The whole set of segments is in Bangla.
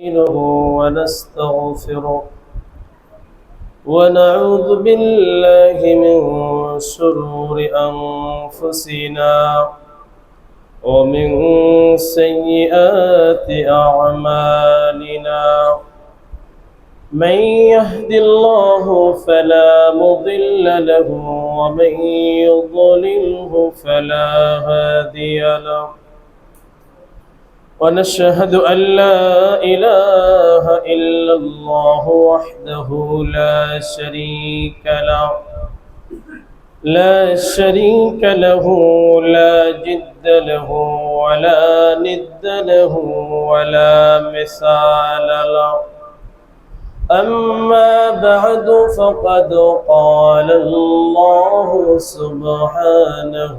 نستعينه ونستغفره ونعوذ بالله من شرور أنفسنا ومن سيئات أعمالنا. من يهد الله فلا مضل له ومن يضلله فلا هادي له. ونشهد أن لا إله إلا الله وحده لا شريك له. لا شريك له لا جد له ولا ند له ولا مثال له. أما بعد فقد قال الله سبحانه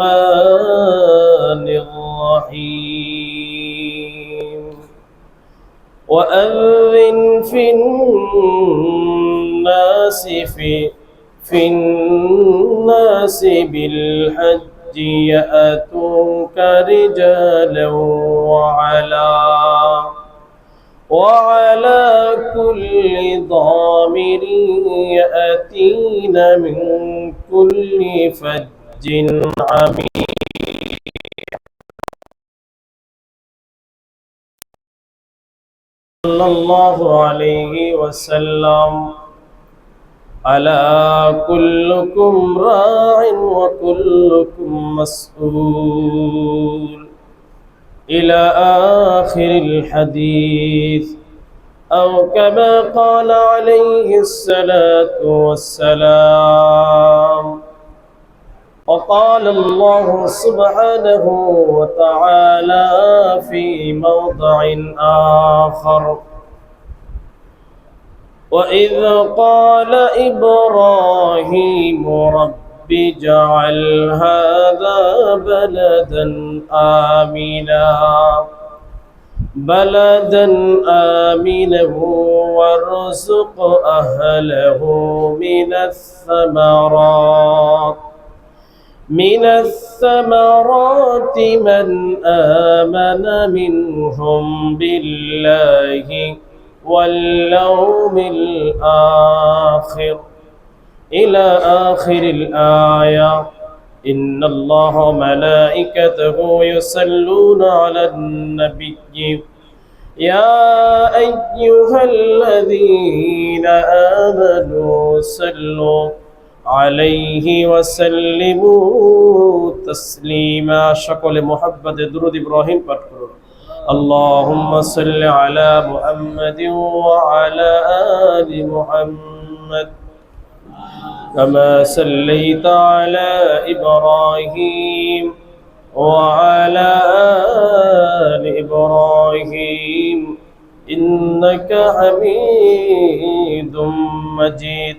الرحيم. وأذن في الناس في في الناس بالحج يأتوك رجالا وعلى وعلى كل ضامر يأتين من كل فج عميق. صلى الله عليه وسلم. ألا كلكم راع وكلكم مسؤول. إلى آخر الحديث. أو كما قال عليه الصلاة والسلام. وقال الله سبحانه وتعالى في موضع آخر. وإذ قال إبراهيم رب اجعل هذا بلدا آمنا. بلدا آمنا وارزق أهله من الثمرات. من الثمرات من آمن منهم بالله واليوم الآخر. إلى آخر الآية. إن الله ملائكته يصلون على النبي. يا أيها الذين آمنوا صلوا عليه وسلموا تسليما. شكل محبة درود إبراهيم پٹھ اللهم صل على محمد وعلى آل محمد. كما صليت على إبراهيم وعلى آل إبراهيم إنك حميد مجيد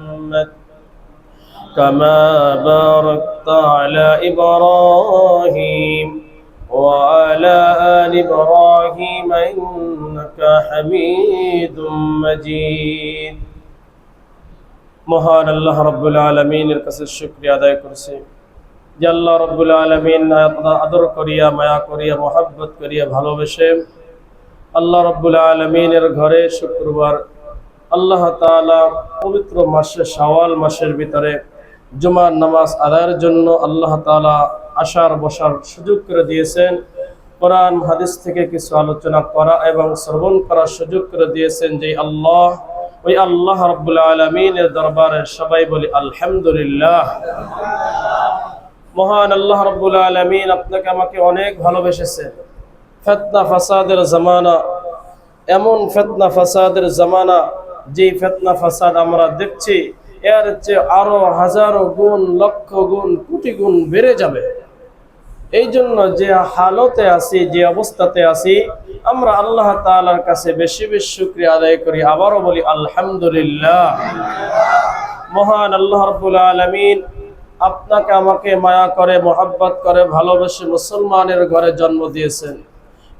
كما باركت على إبراهيم وعلى آل إبراهيم إنك حميد مجيد মহান আল্লাহ রব্বুল আলমিনের কাছে শুক্রিয়া আদায় করছি যে আল্লাহ রব্বুল আলমিন আদর করিয়া মায়া করিয়া মহাব্বত করিয়া ভালোবেসে আল্লাহ রব্বুল আলমিনের ঘরে শুক্রবার আল্লাহ তাআলা পবিত্র মাসে শাওয়াল মাসের ভিতরে জুমার নামাজ আদায়ের জন্য আল্লাহ তাআলা আসার বসার সুযোগ করে দিয়েছেন। কোরআন, হাদিস থেকে কিছু আলোচনা করা এবং শ্রবণ করার সুযোগ করে দিয়েছেন যে আল্লাহ, ওই আল্লাহ রব্বুল আলমিনের দরবারে সবাই বলি আলহামদুলিল্লাহ। মহান আল্লাহ রব্বুল আলমিন আপনাকে আমাকে অনেক ভালোবেসেছে ফেতনা ফাসাদের জামানা, এমন ফেতনা ফাসাদের জামানা যে ফেতনা ফাসাদ আমরা দেখছি এর চেয়ে আরও হাজারো গুণ, লক্ষ গুণ, কোটি গুণ বেড়ে যাবে। এই জন্য যে হালতে আছি, যে অবস্থাতে আছি, আমরা আল্লাহ তালার কাছে বেশি বেশি শুক্রিয়া আদায় করি। আবারও বলি, আলহামদুলিল্লাহ। মহান আল্লাহ রব্বুল আলমিন আপনাকে আমাকে মায়া করে, মোহাব্বত করে, ভালোবেসে মুসলমানের ঘরে জন্ম দিয়েছেন।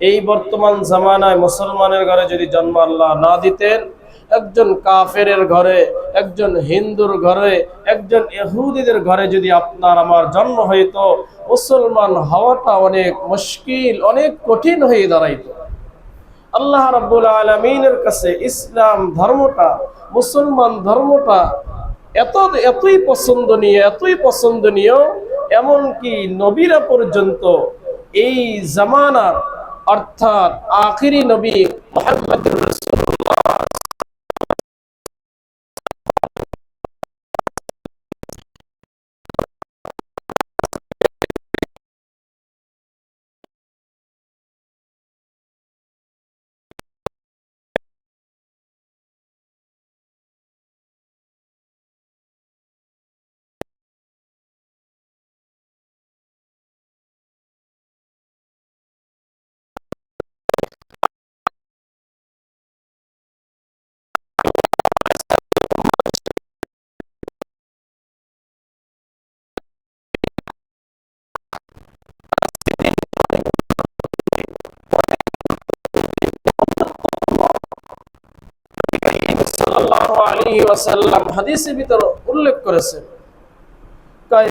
এই বর্তমান জামানায় মুসলমানের ঘরে যদি জন্ম আল্লাহ না দিতেন একজন কাফেরের ঘরে, একজন হিন্দুর ঘরে, একজন ইহুদিদের ঘরে যদি আপনার আমার জন্ম হইতো, মুসলমান হওয়াটা অনেক মুশকিল, অনেক কঠিন হয়ে দাঁড়াইতো। আল্লাহ রাব্বুল আলমিনের কাছে ইসলাম ধর্মটা, মুসলমান ধর্মটা এত, এতই পছন্দনীয় এতই পছন্দনীয়, এমনকি নবীরা পর্যন্ত এই জামানার, অর্থাৎ আখিরি নবী মোহাম্মদ হাদিসের ভিতর উল্লেখ করেছেন কয়,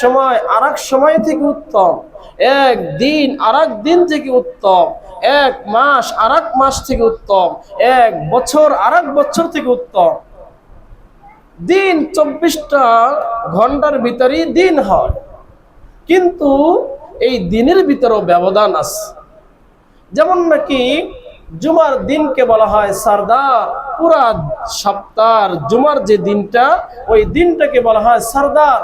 সময়, এক সময় থেকে উত্তম। এক দিন, আরেক দিন থেকে উত্তম। এক মাস, আরেক মাস থেকে উত্তম। এক বছর, আরেক বছর থেকে উত্তম। দিন চব্বিশটা ঘণ্টার ভিতরেই দিন হয়। কিন্তু এই দিনের ভিতরেও ব্যবধান আছে। যেমন নাকি জুমার দিনকে বলা হয় সরদার। পুরা সপ্তাহ জুমার যে দিনটা, ওই দিনটাকে বলা হয় সরদার।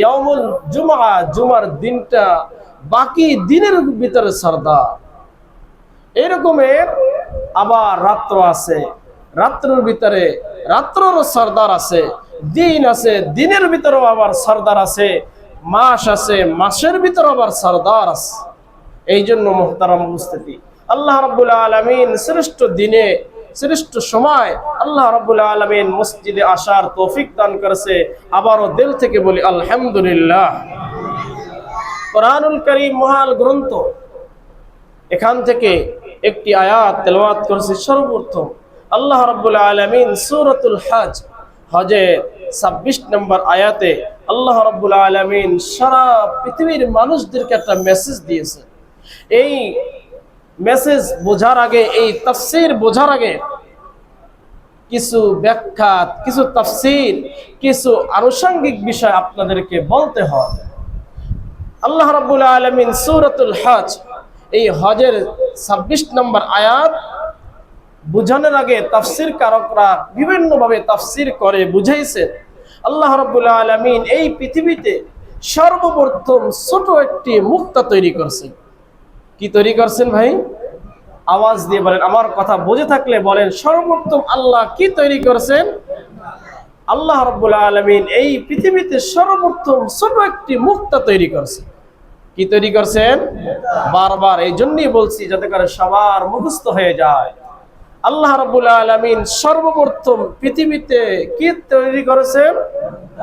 ইয়ামুল জুমা জুমার দিনটা। বাকি দিনের ভিতরে সরদার। এরকমের আবার রাত্র আছে। রাত্রের ভিতরে রাত্ররও সর্দার আছে। দিন আছে, দিনের ভিতরেও আবার সর্দার আছে। মাস আছে, মাসের ভিতরে আবার সর্দার আছে। এই জন্য মোহতারাম উপস্থিতি। আল্লাহ রব্বুল আলমিন শ্রেষ্ঠ দিনে, শ্রেষ্ঠ সময় আল্লাহ রব্বুল আলমিন মসজিদে আসার তৌফিক দান করেছে। আবারও দিল থেকে বলি, আলহামদুলিল্লাহ। কোরআনুল করিম মহাল গ্রন্থ। এখান থেকে একটি আয়াত তেলাওয়াত করেছে সর্বপ্রথম। আল্লাহ রাব্বুল আলামিন সুরতুল হজ, হজের 26 নম্বর আয়াতে আল্লাহ রাব্বুল আলামিন সারা পৃথিবীর মানুষদেরকে একটা মেসেজ দিয়েছে। এই মেসেজ বোঝার আগে, এই তাফসীর বোঝার আগে কিছু ব্যাখ্যা কিছু তাফসীর, কিছু আনুষঙ্গিক বিষয় আপনাদেরকে বলতে হয় আল্লাহ রাব্বুল আলামিন সূরাতুল হজ, এই হজের 26 নম্বর আয়াত বুঝানোর আগে তাফসির কারকরা বিভিন্নভাবে তাফসির করে বুঝাইছে। আল্লাহ রাব্বুল আলামিন এই পৃথিবীতে সর্বপ্রথম ছোট একটি মুক্তা তৈরি করছেন। কি তৈরি করছেন ভাই? আওয়াজ দিয়ে বলেন, আমার কথা বুঝে থাকলে বলেন সর্বপ্রথম আল্লাহ কি তৈরি করছেন? আল্লাহ রাব্বুল আলামিন এই পৃথিবীতে সর্বপ্রথম ছোট একটি মুক্তা তৈরি করছে কি তৈরি করছেন? বারবার। এই জন্যই বলছি, যাতে করে সবার মুখস্থ হয়ে যায়। আল্লাহ রাব্বুল আলমিন সর্বপ্রথম পৃথিবীতে কি তৈরি করেছেন?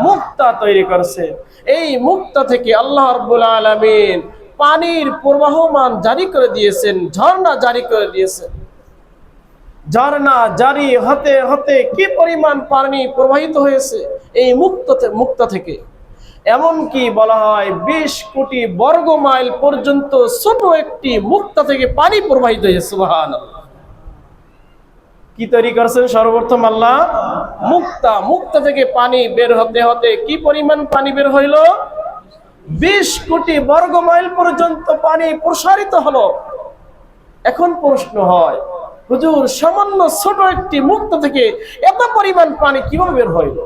মুক্তা তৈরি করেছে এই মুক্তা থেকে আল্লাহ রাব্বুল আলামিন পানির প্রবাহমান জারি করে দিয়েছেন, ঝর্ণা জারি করে দিয়েছেন। ঝর্ণা জারি হতে হতে কি পরিমাণ পানি প্রবাহিত হয়েছে এই মুক্ত মুক্তা থেকে? এমনকি বলা হয় বিশ কোটি বর্গ মাইল পর্যন্ত ছোট একটি মুক্তা থেকে পানি প্রবাহিত হয়েছে কি তৈরি করছেন সর্বপ্রথম আল্লাহ? মুক্তা মুক্তা থেকে পানি বের হতে হতে কি পরিমাণ পানি বের হইল? বিশ কোটি বর্গ মাইল পর্যন্ত পানি প্রসারিত হলো। এখন প্রশ্ন হয়, হুজুর, সামান্য ছোট একটি মুক্ত থেকে এত পরিমাণ পানি কীভাবে বের হইল?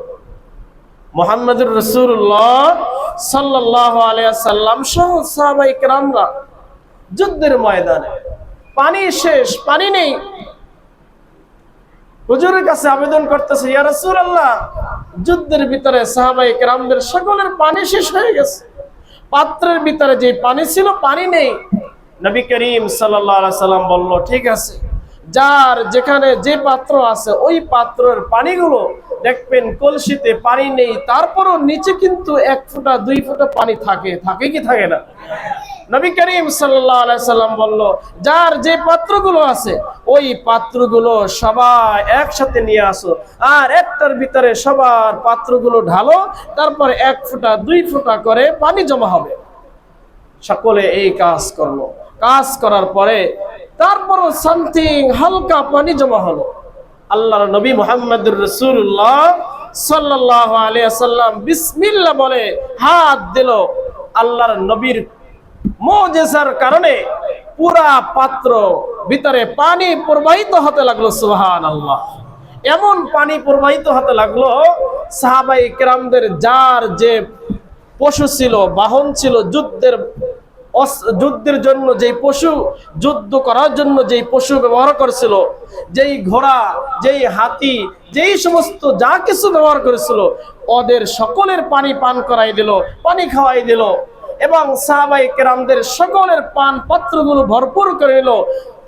মোহাম্মদুর রসুল্লাহ সাল্লাহ আলিয়াল্লাম সহ সাহাবাই কেরামরা যুদ্ধের ময়দানে পানি শেষ, পানি নেই। হুজুরের কাছে আবেদন করতেছে, ইয়া রাসূলুল্লাহ, যুদ্ধের ভিতরে সাহাবাই কেরামদের সকলের পানি শেষ হয়ে গেছে। পাত্রের ভিতরে যে পানি ছিল, পানি নেই। নবী করিম সাল্লাম বলল, ঠিক আছে। যার যেখানে যে পাত্র আছে, ওই পাত্রের পানিগুলো দেখবেন কলসিতে পানি নেই। তারপরও নিচে কিন্তু এক ফুটা, দুই ফুটা পানি থাকে। থাকে কি থাকে না? নবী করিম সাল্লাম বলল, যার যে পাত্রগুলো আছে, ওই পাত্রগুলো সবাই একসাথে নিয়ে আসো। আর একটার ভিতরে সবার পাত্রগুলো ঢালো, তারপরে এক ফোঁটা, দুই ফোঁটা করে পানি জমা হবে। সকলে এই কাজ করল। কাজ করার পরে তারপরও সামথিং হালকা পানি জমা হলো। আল্লাহর নবী মোহাম্মদুর রসুল্লাহ সাল্লাহ আলিয়াল্লাম বিসমিল্লা বলে হাত দিল। আল্লাহর নবীর মোজেসার কারণে পুরা পাত্র ভিতরে পানি প্রবাহিত হতে লাগল সুহান আল্লাহ এমন পানি প্রবাহিত হতে লাগল, সাহাবাই কেরামদের যার যে পশু ছিল, বাহন ছিল, যুদ্ধের যুদ্ধের জন্য যেই পশু, যুদ্ধ করার জন্য যেই পশু ব্যবহার করেছিল, যেই ঘোড়া, যেই হাতি, যেই সমস্ত যা কিছু ব্যবহার করেছিল, ওদের সকলের পানি পান করাই দিল, পানি খাওয়াই দিল। এবং সাহাবাই কেরামদের সকলের পান পাত্রগুলো ভরপুর করে নিল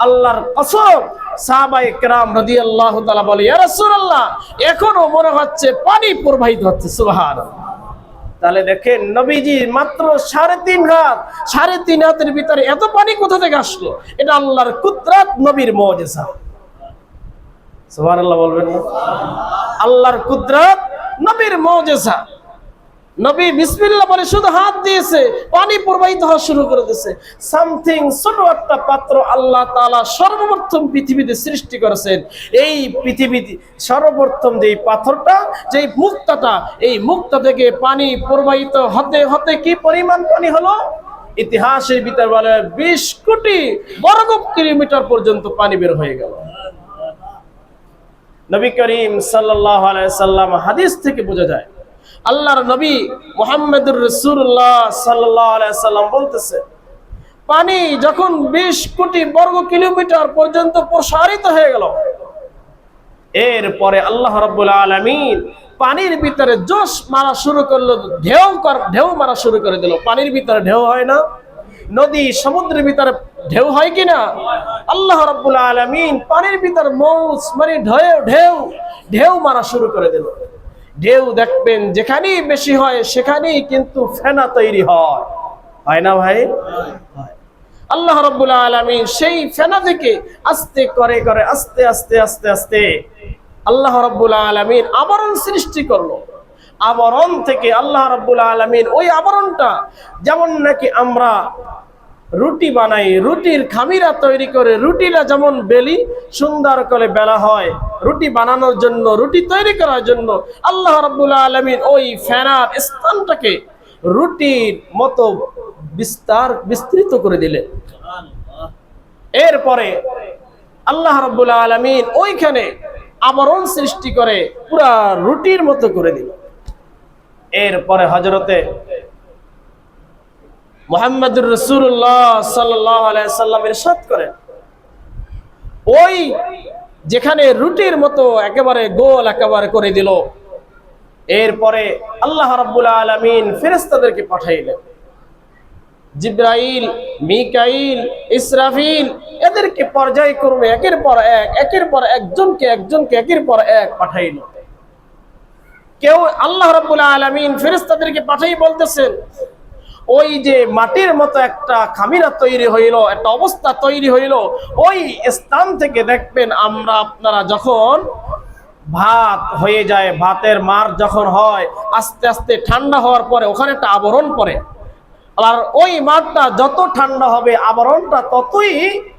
আল্লাহর কসম। সাহাবাই কেরাম রদি আল্লাহ তালা বলে, ইয়া রাসূলুল্লাহ, এখনও মনে হচ্ছে পানি প্রবাহিত হচ্ছে। সুবহানাল্লাহ। তাহলে দেখেন, নবীজি মাত্র সাড়ে তিন হাত, সাড়ে তিন হাতের ভিতরে এত পানি কোথা থেকে আসলো? এটা আল্লাহর কুদরাত নবীর মজেসা সুবহানাল্লাহ বলবেন না? আল্লাহর কুদরাত নবীর মজেসা নবী বিসমিল্লাহ বলে শুধু হাত দিয়েছে, পানি প্রবাহিত হওয়া শুরু করে দিয়েছে। সামথিং ছোট একটা পাত্র আল্লাহ তাআলা সর্বপ্রথম পৃথিবীতে সৃষ্টি করেছেন। এই পৃথিবীতে সর্বপ্রথম যেই পাথরটা, যেই মুক্তাটা, এই মুক্তা থেকে পানি প্রবাহিত হতে হতে কি পরিমাণ পানি হলো? ইতিহাসের ভিতর বলে বিশ কোটি বর্গ কিলোমিটার পর্যন্ত পানি বের হয়ে গেল। নবী করিম সাল্লাহ সাল্লাম হাদিস থেকে বোঝা যায় আল্লাহর নবী মোহাম্মদুর রসুল্লাহ সাল্লাম বলতেছে, পানি যখন বিশ কোটি বর্গ কিলোমিটার পর্যন্ত প্রসারিত হয়ে গেল, এরপরে আল্লাহ পানির ভিতরে জোশ মারা শুরু করল, ঢেউ ঢেউ মারা শুরু করে দিল। পানির ভিতরে ঢেউ হয় না, নদী সমুদ্রের ভিতরে ঢেউ হয় কিনা? আল্লাহ রব্বুল আলমিন পানির ভিতরে মৌজ মানে ঢেউ ঢেউ ঢেউ মারা শুরু করে দিল। ঢেউ দেখবেন, যেখানেই বেশি হয়, সেখানেই কিন্তু ফেনা তৈরি হয় হয় না ভাই। আল্লাহ রব্বুল আলমিন সেই ফেনা থেকে আস্তে করে করে আস্তে আস্তে আস্তে আস্তে আল্লাহ রব্বুল আলমিন আবরণ সৃষ্টি করল আবরণ থেকে আল্লাহ রব্বুল আলমিন ওই আবরণটা যেমন নাকি আমরা রুটি বানাই, রুটির খামিরা তৈরি করে রুটিটা যেমন বেলি, সুন্দর করে বেলা হয়। রুটি বানানোর জন্য, রুটি তৈরি করার জন্য আল্লাহ রব্বুল আলমিন ওই ফেনার স্থানটাকে রুটির মতো বিস্তার, বিস্তৃত করে দিলেন। এরপরে আল্লাহ রব্বুল আলমিন ওইখানে আবরণ সৃষ্টি করে পুরা রুটির মতো করে দিল এরপরে হজরতে মোহাম্মদুর রসুল্লাহ সাল্লাম ইরশাদ করেন। ওই যেখানে রুটির মতো একেবারে গোল একেবারে করে দিল, এরপরে আল্লাহ রাব্বুল আলামিন ফেরেশতাদেরকে পাঠাইলেন। জিব্রাইল, মিকাইল, ইসরাফিল, এদেরকে পর্যায় পর্যায়ক্রমে একের পর এক, একের পর একজনকে একজনকে একের পর এক পাঠাইল। কেউ আল্লাহ রাব্বুল আলামিন ফেরেশতাদেরকে পাঠাই বলতেছেন ওই যে মাটির মতো একটা খামিরা তৈরি হইল, একটা অবস্থা তৈরি হইল, ওই স্থান থেকে দেখবেন আমরা আপনারা যখন ভাত হয়ে যায়, ভাতের মার যখন হয়, আস্তে আস্তে ঠান্ডা হওয়ার পরে ওখানে একটা আবরণ পড়ে। আর ওই মাঠটা যত ঠান্ডা হবে, আবরণটা ততই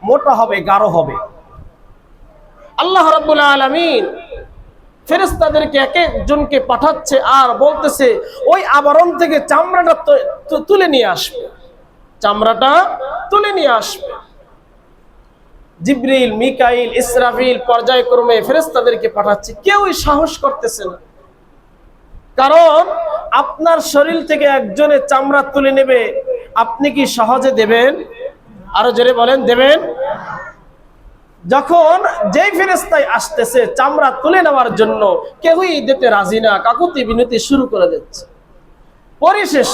মোটা হবে, গাঢ় হবে। আল্লাহ রাব্বুল আলামিন ফেরেশতাদেরকে এক একজনকে পাঠাচ্ছে আর বলতেছে, ওই আবরণ থেকে চামড়াটা তুলে নিয়ে আসবে। চামড়াটা তুলে নিয়ে আসবে। জিব্রিল, মিকাইল, ইসরাফিল পর্যায়ক্রমে ফেরেশতাদেরকে পাঠাচ্ছে। কেউই সাহস করতেছে না। কারণ আপনার শরীর থেকে একজনের চামড়া তুলে নেবে, আপনি কি সহজে দেবেন? আরও জোরে বলেন, দেবেন? যখন যেই ফেরেস্তায় আসতেছে, চামড়া তুলে নেওয়ার জন্য কেউই দিতে রাজি না, কাকুতি বিনতি শুরু করে দিচ্ছে। পরিশেষ,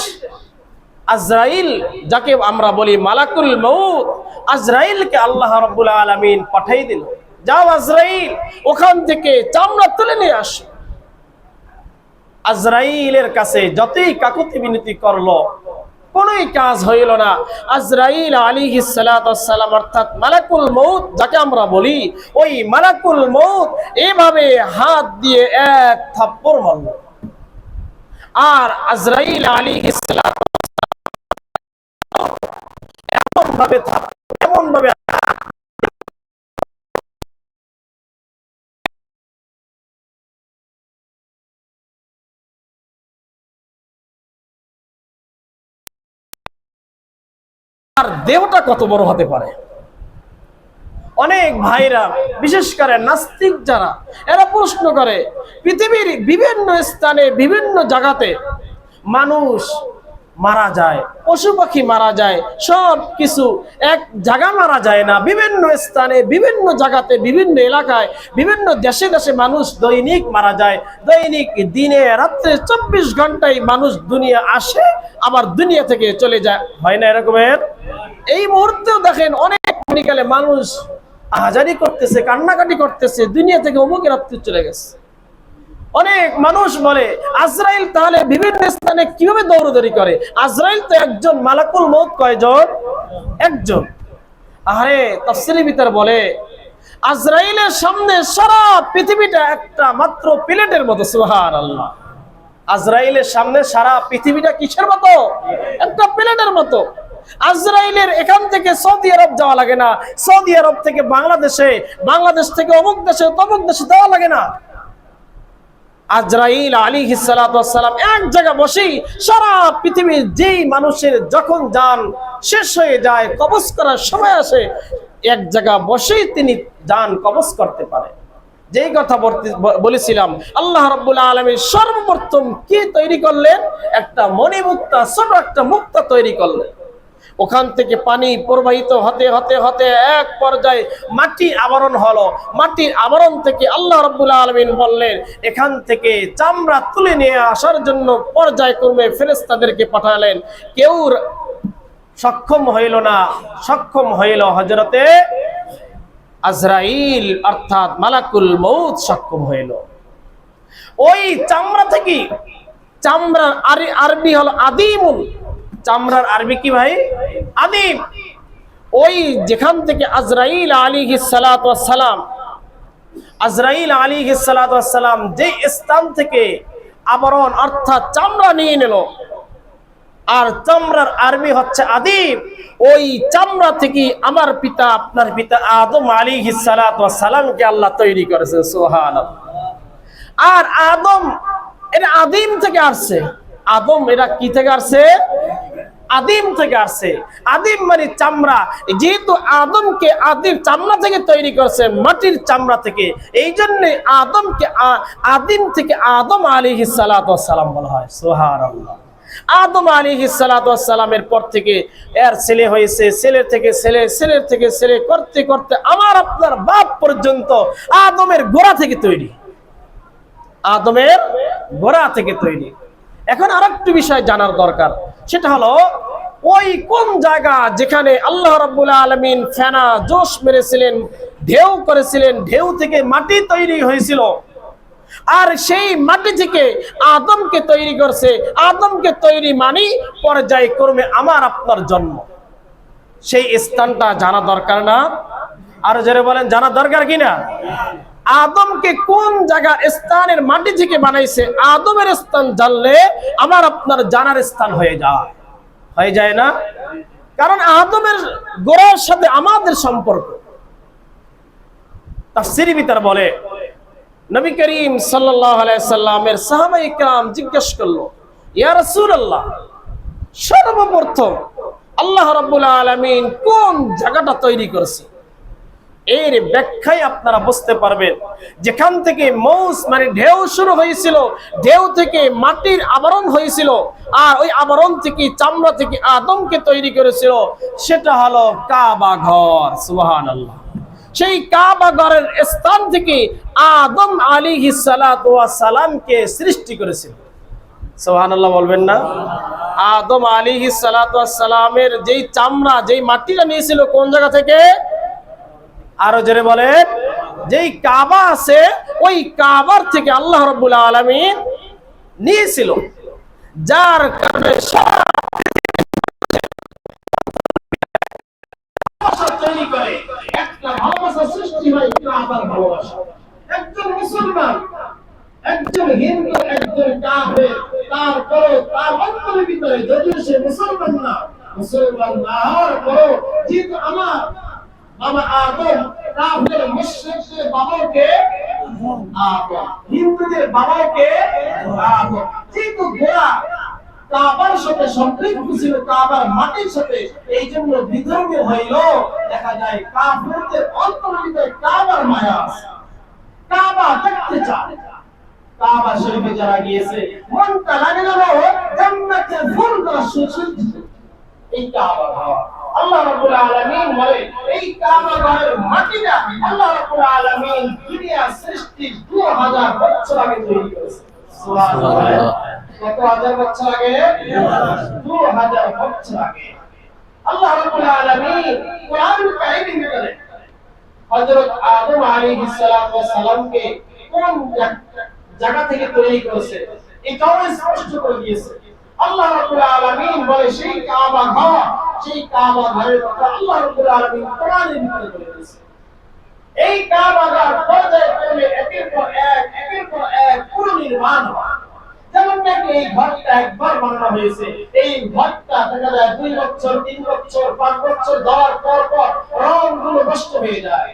আজরাইল, যাকে আমরা বলি মালাকুল মৌত আজরাইলকে আল্লাহ রাব্বুল আলামিন পাঠাই দিল। যাও আজরাইল, ওখান থেকে চামড়া তুলে নিয়ে আসো। আজরাইলের কাছে যতই কাকুতি বিনতি করল কোনোই কাজ হইল না। আজরাইল আলী সালাম অর্থাৎ মালাকুল মৌত যাকে আমরা বলি, ওই মালাকুল মৌত এভাবে হাত দিয়ে এক থাপ্পড় মারল। আর আজরাইল আলী এমন ভাবে এমন ভাবে দেহটা কত বড় হতে পারে? অনেক ভাইরা, বিশেষ করে নাস্তিক যারা, এরা প্রশ্ন করে, পৃথিবীর বিভিন্ন স্থানে, বিভিন্ন জায়গাতে মানুষ মারা যায়, পশু পাখি মারা যায়, সব কিছু এক জায়গা মারা যায় না। বিভিন্ন স্থানে, বিভিন্ন জায়গাতে, বিভিন্ন এলাকায়, বিভিন্ন দেশে দেশে মানুষ দৈনিক মারা যায়। দৈনিক দিনে রাত্রে চব্বিশ ঘন্টায় মানুষ দুনিয়া আসে, আবার দুনিয়া থেকে চলে যায়। হয় না এরকমের? এই মুহূর্তেও দেখেন অনেক মেডিকেলে মানুষ আহাজারি করতেছে, কান্নাকাটি করতেছে, দুনিয়া থেকে অমুকের রাত্রে চলে গেছে। অনেক মানুষ বলে, আজরাইল তাহলে বিভিন্ন স্থানে কীভাবে দৌড়দৌড়ি করে? আজরাইল তো একজন মালাকুল মৌত কয়জন? একজন। আরে তফসিলি ভিতর বলে, আজরাইলের সামনে সারা পৃথিবীটা একটা মাত্র প্লেটের মতো সুহান আল্লাহ আজরাইলের সামনে সারা পৃথিবীটা কিসের মতো? একটা প্লেটের মতো। আজরাইলের এখান থেকে সৌদি আরব যাওয়া লাগে না। সৌদি আরব থেকে বাংলাদেশে, বাংলাদেশ থেকে অমুক দেশে, তমুক দেশে যাওয়া লাগে না। আজরাইল আলী সালাম এক জায়গা বসেই সারা পৃথিবীর যেই মানুষের যখন যান শেষ হয়ে যায়, কবজ করার সময় আসে, এক জায়গা বসেই তিনি যান কবজ করতে পারে। যেই কথা বলেছিলাম, আল্লাহ রব্বুল আলমী সর্বপ্রথম কি তৈরি করলেন? একটা মণিমুক্তা, ছোট একটা মুক্তা তৈরি করলেন। ওখান থেকে পানি প্রবাহিত হতে হতে হতে এক পর্যায়ে মাটি আবরণ হলো। মাটির আবরণ থেকে আল্লাহ রব্বুল আলমিন বললেন, এখান থেকে চামড়া তুলে নিয়ে আসার জন্য পর্যায়ক্রমে ফেরেস্তাদেরকে পাঠালেন। কেউ সক্ষম হইল না। সক্ষম হইল হজরতে আজরাইল, অর্থাৎ মালাকুল মৌত সক্ষম হইল। ওই চামড়া থেকে, চামড়ার আরে- আরবি হলো আদিমুল চামড়ার আরবি কি ভাই? আদিম। ওই যেখান থেকে আজরাইল আলী সালাম আজরাইল আলী সালাম যে স্থান থেকে আবরণ অর্থাৎ চামড়া নিয়ে নিল, আর চামড়ার আরবি হচ্ছে আদিম। ওই চামড়া থেকে আমার পিতা, আপনার পিতা আদম আলী সালামকে আল্লাহ তৈরি করেছে সোহান আর আদম এটা আদিম থেকে আসছে। আদম এরা কি থেকে আসছে? আদিম থেকে আসছে। আদিম মানে চামড়া। যেহেতু আদমকে আদিম চামড়া থেকে তৈরি করছে, মাটির চামড়া থেকে। এই জন্য আদমকে আদিম থেকে আদম আলী সালাম বলা হয়। সোহার আদম আলী সালামের পর থেকে এর ছেলে হয়েছে। ছেলে থেকে ছেলে, ছেলের থেকে ছেলে করতে করতে আমার আপনার বাপ পর্যন্ত আদমের গোড়া থেকে তৈরি। আদমের গোড়া থেকে তৈরি। এখন আর একটু বিষয় জানার দরকার। সেটা হলো, ওই কোন জায়গা যেখানে আল্লাহ রাব্বুল আলমিন ফেনা জোশ মেরেছিলেন, ঢেউ করেছিলেন, ঢেউ থেকে মাটি তৈরি হয়েছিল। আর সেই মাটি থেকে আদমকে তৈরি করছে, আদমকে তৈরি মানি পর্যায় পর্যায়ক্রমে আমার, আপনার জন্ম। সেই স্থানটা জানা দরকার না। আর যারা বলেন, জানা দরকার কিনা আদমকে কোন জায়গা স্থানের মাটি থেকে বানাইছে, আদমের স্থান জানলে আমার আপনার জানার স্থান হয়ে যায়। হয়ে যায় না? কারণ আদমের গোড়ার সাথে আমাদের সম্পর্ক। তার সিরিবিতার বলে, নবী করিম সাল্লামের সাহাবাই কাম জিজ্ঞেস করল ইয়ার সুরাল্লাহ সর্বপ্রথম আল্লাহ রবুল্লা আলমিন কোন জায়গাটা তৈরি করছে এর ব্যাখ্যায় আপনারা বুঝতে পারবেন, যেখান থেকে মৌস মানে ঢেউ শুরু হয়েছিল, ঢেউ থেকে মাটির আবরণ হয়েছিল, আর ওই আবরণ থেকে চামড়া থেকে আদমকে তৈরি করেছিল, সেটা হলো কাবা ঘর, সুবহানাল্লাহ। সেই কাবা ঘরের স্থান থেকে আদম আলী সালামকে সৃষ্টি করেছিল। সোহানাল্লাহ বলবেন না? আদম আলী সালামের যেই চামড়া, যেই মাটিটা নিয়েছিল কোন জায়গা থেকে? আরও জোরে বলেন। যেই কাবা আছে, ওই কাবার থেকে আল্লাহ রব্বুল আলমিন নিয়েছিল। যার কারণে একজন মুসলমান, একজন হিন্দু, একজন না, মুসলমান আমার বাবা আদম কাফের হিন্দুদের বাবাকে আদম। গোড়া কাবার সাথে সম্পৃক্ত ছিল, কাবার মাটির সাথে এই জন্য বিধর্মী হইল। দেখা যায় কাফেরদের অন্তরের কাবার মায়া আছে। কাবা দেখতে চায়। কাবা শরীফে যারা গিয়েছে, মনটা লাগে যেন জান্নাতের ফুল দ্বারা সুসজ্জিত। এই কাবা ঘর আল্লাহ রাব্বুল আলামিন বলে এই কাবা ঘরের মাটিটা আল্লাহ রাব্বুল আলামিন দুনিয়া সৃষ্টির 2000 বছর আগে তৈরি করেছে। সুবহানাল্লাহ। কত হাজার বছর আগে? 2000 বছর আগে। আল্লাহ রাব্বুল আলামিন কোরআন কারীমের ভিতরে হযরত আদম আলাইহিস সালাতু ওয়াস সালামকে কোন জায়গা থেকে তৈরি করেছে? এটাও স্পষ্ট করে দিয়েছে। আল্লাহ রাব্বুল আলামিন বলে সেই কাবা ঘর সেই কাবা ঘরের কথা আল্লাহ রাব্বুল আলামিন এই কাবা ঘর পর্যায়ে ক্রমে একের পর এক, একের পর এক হয়। যেমন নাকি এই ঘরটা একবার বানানো হয়েছে। এই ঘরটা দেখা যায় দুই বছর, তিন বছর, পাঁচ বছর দেওয়ার পর পর রংগুলো নষ্ট হয়ে যায়।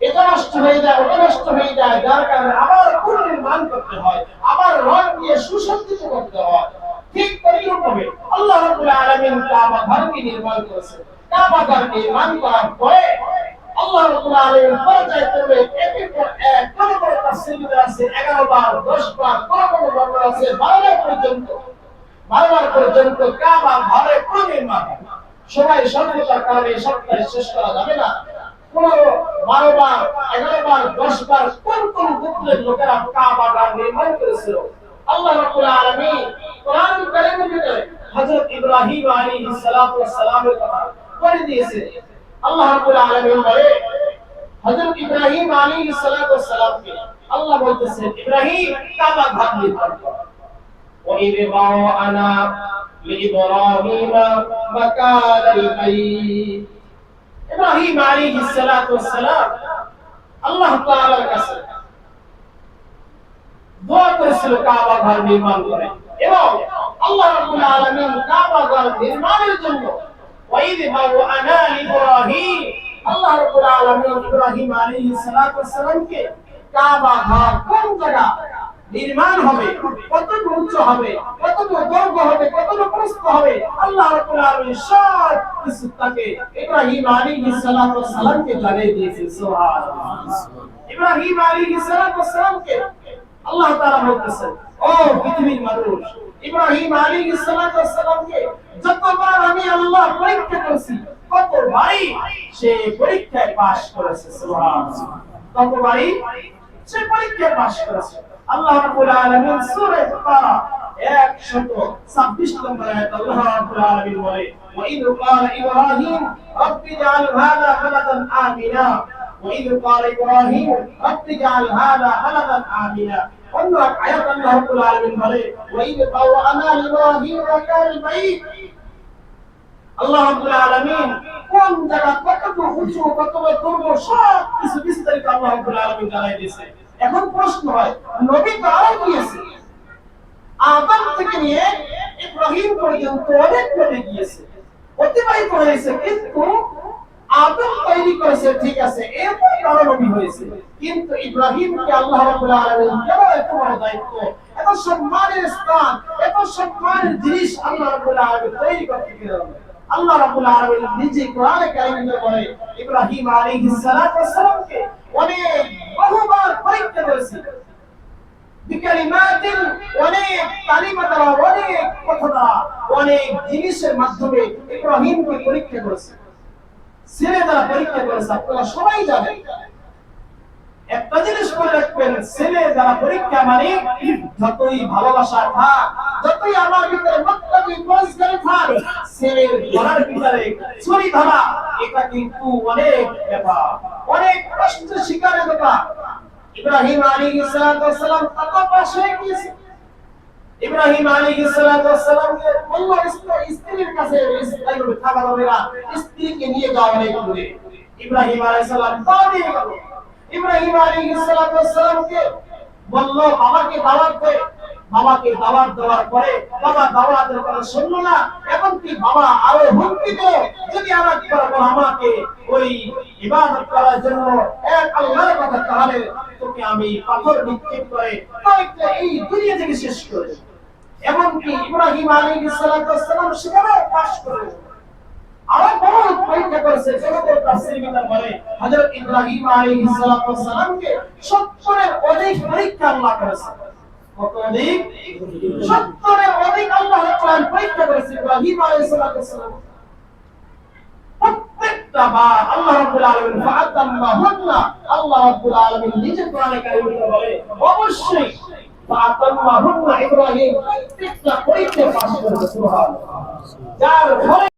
এটা নষ্ট হয়ে যায়, ওটা নষ্ট হয়ে যায়, যার কারণে আবার পুনর্নির্মাণ করতে হয়, আবার রং দিয়ে সুসজ্জিত করতে হয়। ঠিক পরিরূপভাবে আল্লাহ রাব্বুল আলামিন কাবা ঘরকে নির্মাণ করেছে কাবা ঘর নির্মাণ করার পরে আল্লাহ রাব্বুল আলামিন পর্যায় করবে, একের পর এক কোন কোন তাফসীর আছে 11 বার 10 বার কোন কোন বর্ণনা আছে 12 বার পর্যন্ত 12 বার পর্যন্ত কাবা ঘরে পুনর্নির্মাণ সবাই স্বল্পতার কারণে সপ্তাহে শেষ করা যাবে না। পনেরো বারো বার, এগারো বার, দশ বার কোন কোন গোত্রের লোকেরা কাবা নির্মাণ করেছিল? আল্লাহ রাব্বুল আলামিন কোরআন কারীমের ভিতরে হযরত ইব্রাহিম আলাইহিস সালাতু ওয়াস সালামের কথা করে দিয়েছে আল্লাহ রাব্বুল আলামিন বলে হযরত ইব্রাহিম আলাইহিস সালাতু ওয়াস সালামকে আল্লাহ বলতেছেন ইব্রাহিম কাবা ঘর নির্মাণ করো وإذ بوأنا لإبراهيم مكان البيت ইব্রাহিম আলাইহিস সালাতু ওয়াস সালাম আল্লাহ তাআলার কাছে দোয়া করেছিল কাবা ঘর নির্মাণ করে। এবং আল্লাহ রাব্বুল আলামিন কাবা ঘর নির্মাণের জন্য ওয়াইদ বাওয়ানা ইব্রাহিম। আল্লাহ রাব্বুল আলামিন ইব্রাহিম আলাইহিস সালাতু ওয়াস সালামকে কাবা ঘর কোন জায়গা নির্মাণ হবে, কতটুকু উচ্চ হবে, কতটুকু দৈর্ঘ্য হবে, কতটুকু প্রস্থ হবে, আল্লাহ রাব্বুল আলামিন সব কিছু তাকে ইব্রাহিম আলাইহিস সালাতু ওয়াস সালামকে জানিয়ে দিয়েছে সুবহানাল্লাহ। ইব্রাহিম আলাইহিস সালাতু ওয়াস সালামকে আল্লাহ তাআলা বলতেছেন ও পৃথিবীর মানুষ ইব্রাহিম আলাইহিস সালাতু ওয়াস সালামকে যতবার আমি আল্লাহ পরীক্ষা করেছি কতবারই সে পরীক্ষায় পাশ করেছে সুবহানাল্লাহ কতবারই সে পরীক্ষায় পাশ করেছে আল্লাহ রাব্বুল আলামিন সূরা বাকারা 126 নম্বর আয়াত আল্লাহ রাব্বুল আলামিন বলে وإذ قال إبراهيم رب اجعل هذا بلدا آمنا وإذ قال إبراهيم رب اجعل هذا بلدا آمنا অন্য এক আয়াত আল্লাহ রাব্বুল আলামিন বলে কাল বাইত। আল্লাহ রাব্বুল আলামিন কোন জায়গা কত কত সব কিছু বিস্তারিত আল্লাহ রাব্বুল আলামিন জানাই দিয়েছে। এখন প্রশ্ন হয়, নবী কারা গিয়েছে। আদম থেকে নিয়ে ইব্রাহিম পর্যন্ত অনেক নবী গিয়েছে, অতিবাহিত হয়েছে, কিন্তু আদম তৈরি করেছে, ঠিক আছে, এরপর আরও হয়েছে। কিন্তু ইব্রাহিমকে আল্লাহ রাব্বুল আলামিন কেন এত বড় দায়িত্ব? এত সম্মানের স্থান, এত সম্মানের জিনিস আল্লাহ রাব্বুল আলামিন তৈরি করতে গেলেন আল্লাহ রাব্বুল আলামিন নিজে কোরআনে কারিমে বলে, ইব্রাহিম আলাইহিস অনেক বহুবার পরীক্ষা করেছে। বিকালিমাতিন অনেক অনেক কথা অনেক জিনিসের মাধ্যমে ইব্রাহিমকে পরীক্ষা করেছে। ছেলে পরীক্ষা করেছে আপনারা সবাই একটা জিনিস রাখবেন, ছেলে যারা পরীক্ষা মানে যতই ভালোবাসা থাক, যতই আমার ভিতরে পরিষ্কার থাক ছেলের গলার ভিতরে ছুরি ধরা, এটা কিন্তু অনেক ব্যাপার, অনেক কষ্ট শিকারের ব্যাপার। ইব্রাহিম আলাইহিস সালাতু ওয়াস সালাম পাশ হয়ে গিয়েছে। ইব্রাহিম ওয়াস সালাম কে স্ত্রীর কাছে স্ত্রীকে নিয়ে যাওয়া অনেক দূরে। ইব্রাহিম আলাইহিস সালাম ইব্রাহিম সালামকে বলল, বাবাকে দাওয়াত দে। বাবাকে দাওয়াত দেওয়ার পরে, বাবা, দাওয়াতের কথা শুনলো না। এখন কি বাবা আরও হুমকি দিল যদি আমার আমাকে, ওই ইবাদত করার জন্য এক আল্লাহর কথা তাহলে তোকে আমি পাথর নিক্ষেপ করে এই দুনিয়া থেকে শেষ করে। এমনকি ইব্রাহিম আলাইহিস সালাতু ওয়াস সালাম সেখানে পাশ করে। আরও বড় পরীক্ষা করেছে, জগতের তাফসীর বলে হযরত ইব্রাহিম আলাইহিস সালামকে 70 এর অধিক পরীক্ষা আল্লাহ করেছে। কত অধিক? 70 এর অধিক আল্লাহ কোরআন পরীক্ষা করেছে ইব্রাহিম আলাইহিস সালাম। প্রত্যেকটা বার আল্লাহ রাব্বুল আলামিন ফাআতাম্মাহুন্না, আল্লাহ রাব্বুল আলামিন নিজে কোরআনে কারিমে বলে, অবশ্যই ইব্রাহিম। পরীক্ষা করেছে সুবহানাল্লাহ। যার ঘরে